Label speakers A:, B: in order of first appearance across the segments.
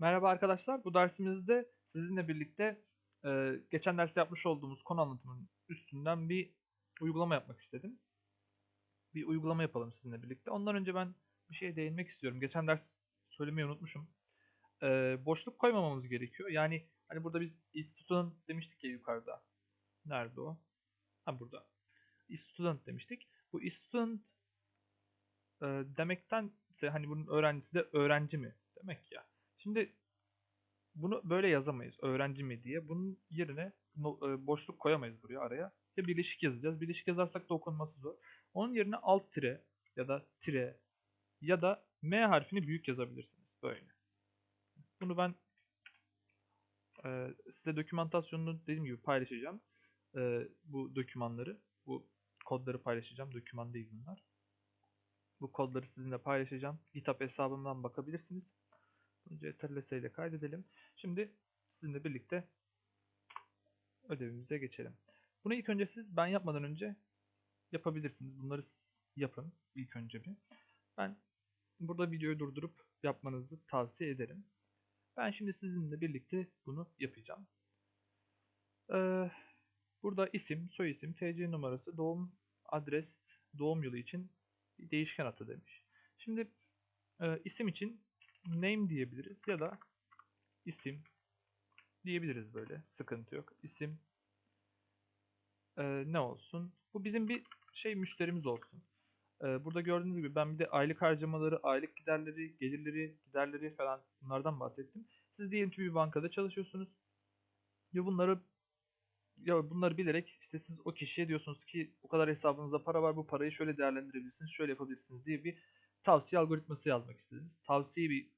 A: Merhaba arkadaşlar. Bu dersimizde sizinle birlikte e, geçen ders yapmış olduğumuz konu anlatımının üstünden bir uygulama yapmak istedim. Bir uygulama yapalım sizinle birlikte. Ondan önce ben bir şeye değinmek istiyorum. Geçen ders söylemeyi unutmuşum. E, boşluk koymamamız gerekiyor. Yani hani burada biz is student demiştik ya yukarıda. Nerede o? Ha burada. Is student demiştik. Bu is student e, demektense hani bunun öğrencisi de öğrenci mi demek ya. Şimdi bunu böyle yazamayız. Öğrenci mi diye. Bunun yerine e, boşluk koyamayız buraya araya. Ya birleşik yazacağız. Birleşik yazarsak da okunması zor. Onun yerine alt tire ya da tire ya da M harfini büyük yazabilirsiniz. Böyle. Bunu ben e, size dokümantasyonunu dediğim gibi paylaşacağım. E, bu dokümanları, bu kodları paylaşacağım. Doküman değil bunlar. Bu kodları sizinle paylaşacağım. GitHub hesabımdan bakabilirsiniz. Bunu CTRL ile kaydedelim. Şimdi sizinle birlikte ödevimize geçelim. Bunu ilk önce siz ben yapmadan önce yapabilirsiniz. Bunları yapın ilk önce bir. Ben burada videoyu durdurup yapmanızı tavsiye ederim. Ben şimdi sizinle birlikte bunu yapacağım. Ee, burada isim, soy isim, TC numarası, doğum adres, doğum yılı için değişken atı demiş. Şimdi e, isim için name diyebiliriz ya da isim diyebiliriz böyle. Sıkıntı yok. İsim e, ne olsun? Bu bizim bir şey müşterimiz olsun. E, burada gördüğünüz gibi ben bir de aylık harcamaları, aylık giderleri, gelirleri, giderleri falan bunlardan bahsettim. Siz diyelim ki bir bankada çalışıyorsunuz. Ya bunları ya bunları bilerek işte siz o kişiye diyorsunuz ki o kadar hesabınızda para var bu parayı şöyle değerlendirebilirsiniz, şöyle yapabilirsiniz diye bir tavsiye algoritması yazmak istediniz. Tavsiye bir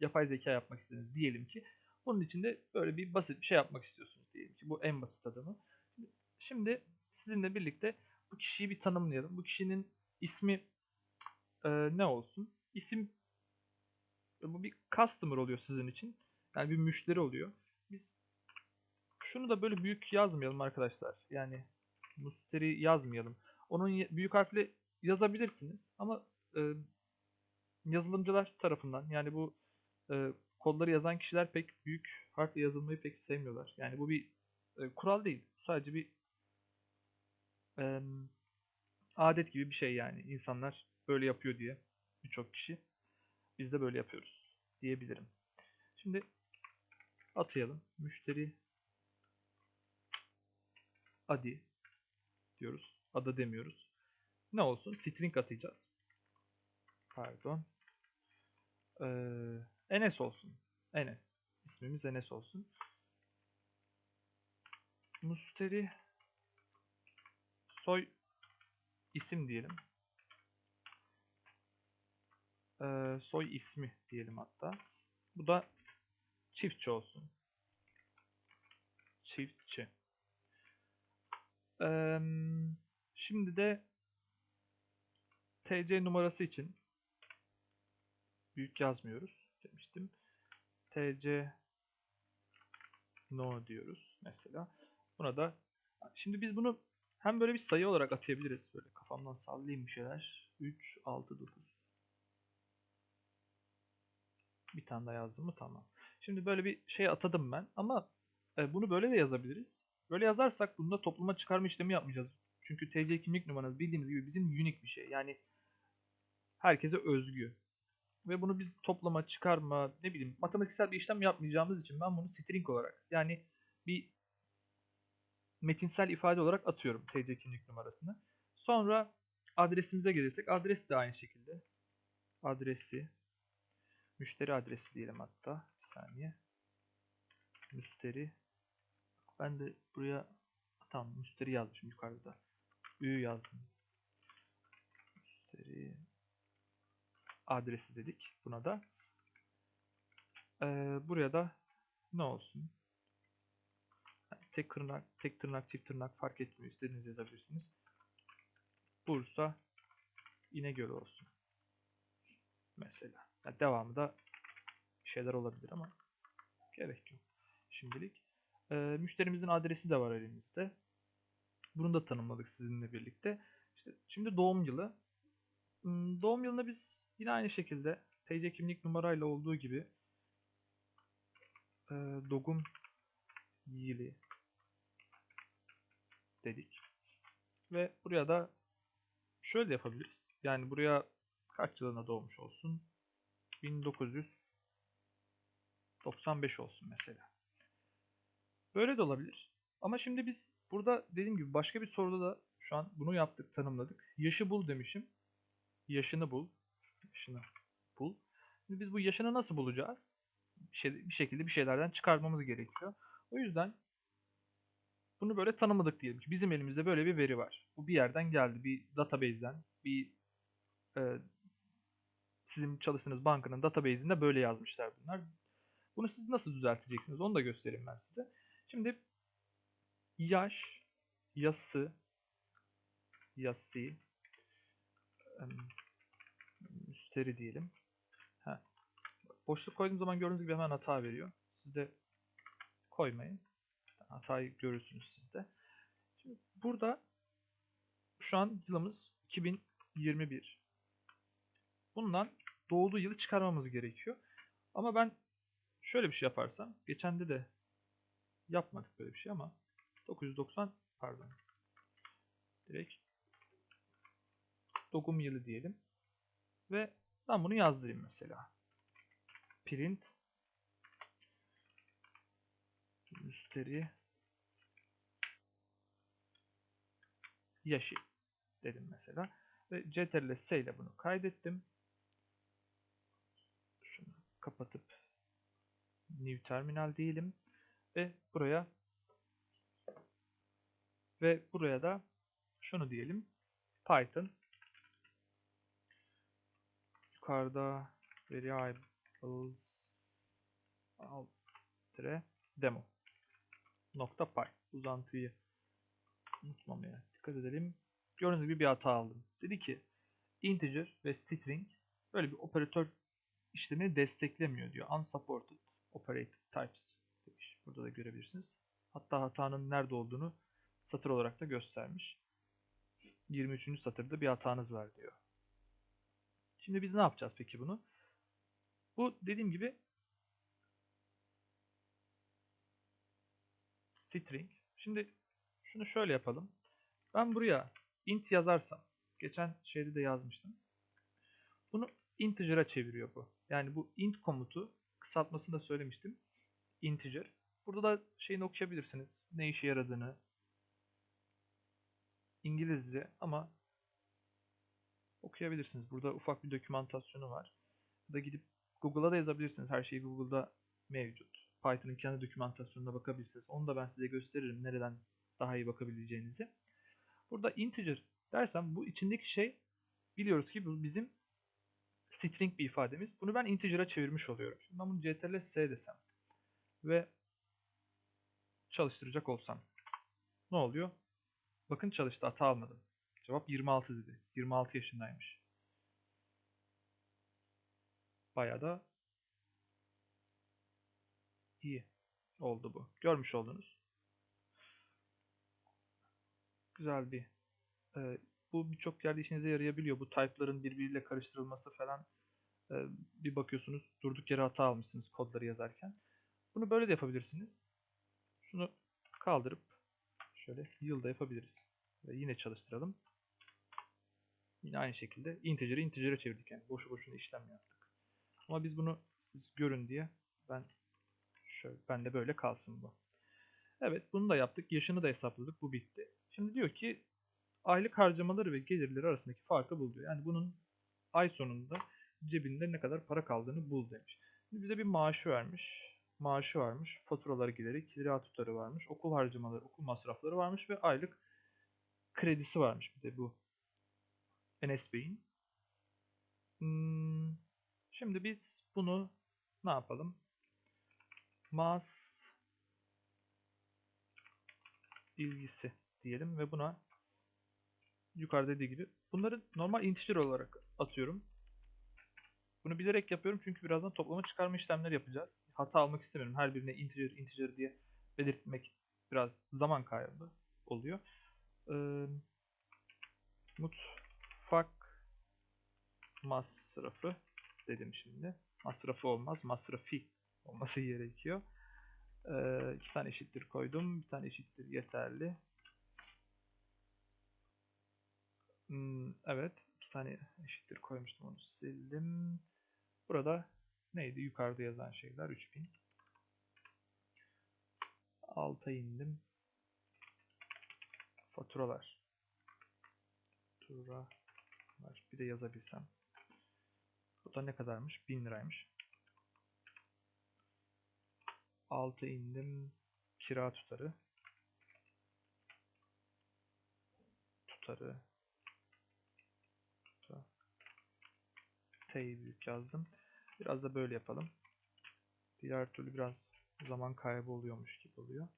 A: yapay zeka yapmak istediniz diyelim ki. Bunun için de böyle bir basit bir şey yapmak istiyorsunuz diyelim ki. Bu en basit adımı. Şimdi sizinle birlikte bu kişiyi bir tanımlayalım. Bu kişinin ismi e, ne olsun? İsim bu bir customer oluyor sizin için. Yani bir müşteri oluyor. Biz şunu da böyle büyük yazmayalım arkadaşlar. Yani müşteri yazmayalım. Onun büyük harfle yazabilirsiniz ama e, yazılımcılar tarafından yani bu e, kodları yazan kişiler pek büyük harfle yazılmayı pek sevmiyorlar. Yani bu bir e, kural değil. Sadece bir e, adet gibi bir şey yani. İnsanlar böyle yapıyor diye birçok kişi. Biz de böyle yapıyoruz diyebilirim. Şimdi atayalım. Müşteri adi diyoruz. Ada demiyoruz. Ne olsun? String atacağız. Pardon. Ee, Enes olsun. Enes. İsmimiz Enes olsun. Müşteri soy isim diyelim. Ee, soy ismi diyelim hatta. Bu da çiftçi olsun. Çiftçi. Ee, şimdi de TC numarası için büyük yazmıyoruz demiştim. TC no diyoruz mesela. Buna da şimdi biz bunu hem böyle bir sayı olarak atayabiliriz. Böyle kafamdan sallayayım bir şeyler. 3, 6, 9. Bir tane daha yazdım mı? Tamam. Şimdi böyle bir şey atadım ben ama e, bunu böyle de yazabiliriz. Böyle yazarsak bunda topluma çıkarma işlemi yapmayacağız. Çünkü TC kimlik numaranız bildiğimiz gibi bizim unique bir şey. Yani herkese özgü. Ve bunu biz toplama, çıkarma, ne bileyim matematiksel bir işlem yapmayacağımız için ben bunu string olarak yani bir metinsel ifade olarak atıyorum TC kimlik numarasını. Sonra adresimize gelirsek adres de aynı şekilde. Adresi müşteri adresi diyelim hatta. Bir saniye. Müşteri ben de buraya tamam müşteri yazmışım yukarıda. Ü yazdım. Müşteri adresi dedik buna da. Ee, buraya da ne olsun? Tek tırnak, tek tırnak, çift tırnak fark etmiyor. İstediğiniz yazabilirsiniz. Bursa İnegöl olsun. Mesela. Yani devamı da şeyler olabilir ama gerek yok. Şimdilik. Ee, müşterimizin adresi de var elimizde. Bunu da tanımladık sizinle birlikte. İşte şimdi doğum yılı. Hmm, Doğum yılında biz yine aynı şekilde TC kimlik numarayla olduğu gibi e, dogum yili dedik. Ve buraya da şöyle yapabiliriz. Yani buraya kaç yılına doğmuş olsun? 1995 olsun mesela. Böyle de olabilir. Ama şimdi biz burada dediğim gibi başka bir soruda da şu an bunu yaptık, tanımladık. Yaşı bul demişim. Yaşını bul. Yaşını bul. Şimdi biz bu yaşını nasıl bulacağız? Bir, şey, bir şekilde bir şeylerden çıkarmamız gerekiyor. O yüzden bunu böyle tanımladık diyelim ki bizim elimizde böyle bir veri var. Bu bir yerden geldi. Bir database'den, bir e, sizin çalıştığınız bankanın database'inde böyle yazmışlar bunlar. Bunu siz nasıl düzelteceksiniz onu da göstereyim ben size. Şimdi yaş, yası, yası, müsteri diyelim. Ha. Boşluk koyduğum zaman gördüğünüz gibi hemen hata veriyor. Siz de koymayın. Hatayı görürsünüz siz de. Şimdi burada şu an yılımız 2021. Bundan doğduğu yılı çıkarmamız gerekiyor. Ama ben şöyle bir şey yaparsam, geçen de de yapmadık böyle bir şey ama 990 pardon. Direkt doğum yılı diyelim. Ve ben bunu yazdırayım mesela. Print müşteri yaşı dedim mesela. Ve Ctrl S ile bunu kaydettim. Şunu kapatıp New Terminal diyelim. Ve buraya ve buraya da şunu diyelim. Python yukarıda variables alt demo nokta py uzantıyı unutmamaya dikkat edelim. Gördüğünüz gibi bir hata aldım. Dedi ki integer ve string böyle bir operatör işlemini desteklemiyor diyor. Unsupported operated types demiş. Burada da görebilirsiniz. Hatta hatanın nerede olduğunu satır olarak da göstermiş. 23. satırda bir hatanız var diyor. Şimdi biz ne yapacağız peki bunu? Bu dediğim gibi string. Şimdi şunu şöyle yapalım. Ben buraya int yazarsam, geçen şeyde de yazmıştım. Bunu integer'a çeviriyor bu. Yani bu int komutu kısaltmasını da söylemiştim. Integer. Burada da şeyini okuyabilirsiniz. Ne işe yaradığını. İngilizce ama okuyabilirsiniz. Burada ufak bir dokümantasyonu var. Da gidip Google'a da yazabilirsiniz. Her şey Google'da mevcut. Python'ın kendi dokümantasyonuna bakabilirsiniz. Onu da ben size gösteririm nereden daha iyi bakabileceğinizi. Burada integer dersem bu içindeki şey biliyoruz ki bu bizim string bir ifademiz. Bunu ben integer'a çevirmiş oluyorum. Şimdi ben bunu ctrl s desem ve çalıştıracak olsam ne oluyor? Bakın çalıştı hata almadım. Cevap 26 dedi. 26 yaşındaymış. Bayağı da iyi oldu bu. Görmüş oldunuz. Güzel bir e, bu birçok yerde işinize yarayabiliyor. Bu type'ların birbiriyle karıştırılması falan e, bir bakıyorsunuz durduk yere hata almışsınız kodları yazarken. Bunu böyle de yapabilirsiniz. Şunu kaldırıp şöyle yılda yapabiliriz. Ve yine çalıştıralım. Yine aynı şekilde integer'i integer'e çevirdik yani. Boşu boşuna işlem yaptık. Ama biz bunu siz görün diye ben şöyle ben de böyle kalsın bu. Evet bunu da yaptık. Yaşını da hesapladık. Bu bitti. Şimdi diyor ki aylık harcamaları ve gelirleri arasındaki farkı bul diyor. Yani bunun ay sonunda cebinde ne kadar para kaldığını bul demiş. Şimdi bize bir maaşı vermiş. Maaşı varmış. Faturaları giderik. Kira tutarı varmış. Okul harcamaları, okul masrafları varmış ve aylık kredisi varmış bir de bu Enes Bey'in. Hmm, şimdi biz bunu ne yapalım? Mas ilgisi diyelim ve buna yukarıda dediği gibi bunları normal integer olarak atıyorum. Bunu bilerek yapıyorum çünkü birazdan toplama çıkarma işlemleri yapacağız. Hata almak istemiyorum. Her birine integer integer diye belirtmek biraz zaman kaybı oluyor. Ee, mutfak masrafı dedim şimdi. Masrafı olmaz. Masrafi olması gerekiyor. Ee, iki tane eşittir koydum. Bir tane eşittir yeterli. Hmm, evet. iki tane eşittir koymuştum onu sildim. Burada neydi? Yukarıda yazan şeyler 3000. Alta indim. Faturalar. Faturalar. Bir de yazabilsem. Bu da ne kadarmış? 1000 liraymış. Alta indim. Kira tutarı. Tutarı. Tuta. T'yi büyük yazdım. Biraz da böyle yapalım. Diğer türlü biraz zaman kaybı oluyormuş gibi oluyor.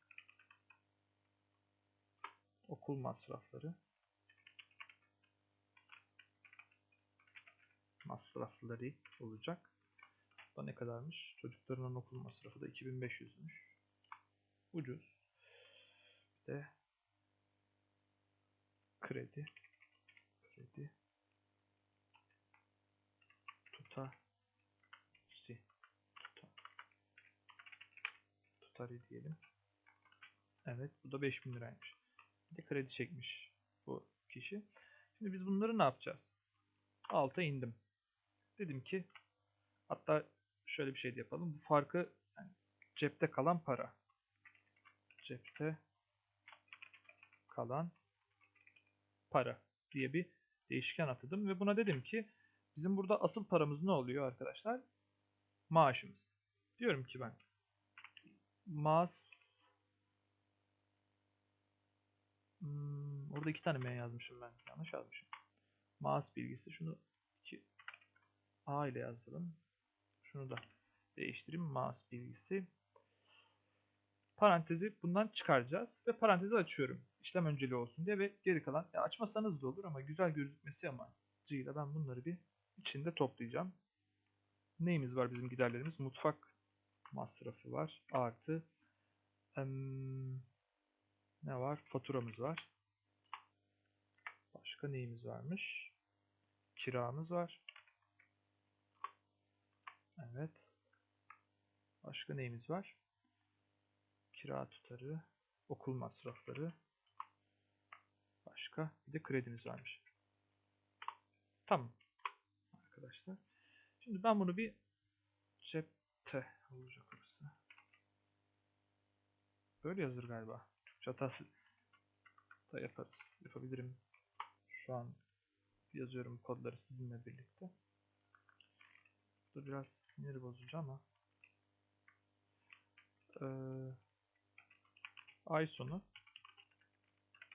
A: Okul masrafları. Masrafları olacak. Bu da ne kadarmış? Çocukların okul masrafı da 2500'müş. Ucuz. Bir de kredi. Kredi. Tuta. Si. Tuta. Tutari diyelim. Evet bu da 5000 liraymış. Bir de kredi çekmiş bu kişi. Şimdi biz bunları ne yapacağız? Alta indim. Dedim ki hatta şöyle bir şey de yapalım. Bu farkı yani cepte kalan para. Cepte kalan para diye bir değişken atadım ve buna dedim ki bizim burada asıl paramız ne oluyor arkadaşlar? Maaşımız. Diyorum ki ben mas hmm, orada iki tane M yazmışım ben. Yanlış yazmışım. Mas bilgisi. Şunu A ile yazalım. Şunu da değiştireyim. Mas bilgisi. Parantezi bundan çıkaracağız. Ve parantezi açıyorum. İşlem önceliği olsun diye ve geri kalan ya açmasanız da olur ama güzel gözükmesi amacıyla ben bunları bir içinde toplayacağım. Neyimiz var bizim giderlerimiz? Mutfak masrafı var. Artı em, ne var? Faturamız var. Başka neyimiz varmış? Kiramız var. Evet. Başka neyimiz var? Kira tutarı, okul masrafları. Başka bir de kredimiz varmış. Tamam. Arkadaşlar. Şimdi ben bunu bir cepte olacak orası. Böyle yazılır galiba. Türkçe hatası da yaparız. Yapabilirim. Şu an yazıyorum kodları sizinle birlikte. Bu biraz sinir bozucu ama ee, ay sonu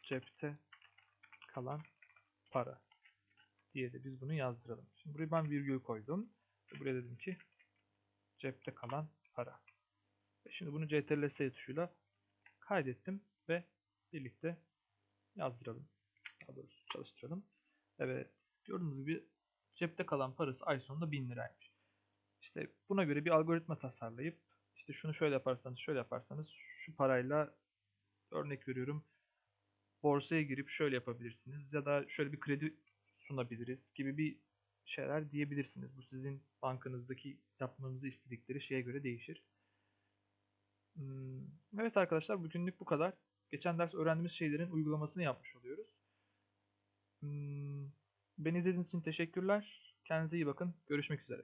A: cepte kalan para diye de biz bunu yazdıralım. Şimdi buraya ben virgül koydum. Buraya dedim ki cepte kalan para. Şimdi bunu CTRL-S tuşuyla kaydettim ve birlikte yazdıralım. Daha doğrusu çalıştıralım. Evet. Gördüğünüz gibi cepte kalan parası ay sonunda 1000 liraymış. İşte buna göre bir algoritma tasarlayıp işte şunu şöyle yaparsanız şöyle yaparsanız şu parayla örnek veriyorum borsaya girip şöyle yapabilirsiniz ya da şöyle bir kredi sunabiliriz gibi bir şeyler diyebilirsiniz. Bu sizin bankanızdaki yapmanızı istedikleri şeye göre değişir. Hmm, Evet arkadaşlar bugünlük bu kadar. Geçen ders öğrendiğimiz şeylerin uygulamasını yapmış oluyoruz. Hmm, Beni izlediğiniz için teşekkürler. Kendinize iyi bakın. Görüşmek üzere.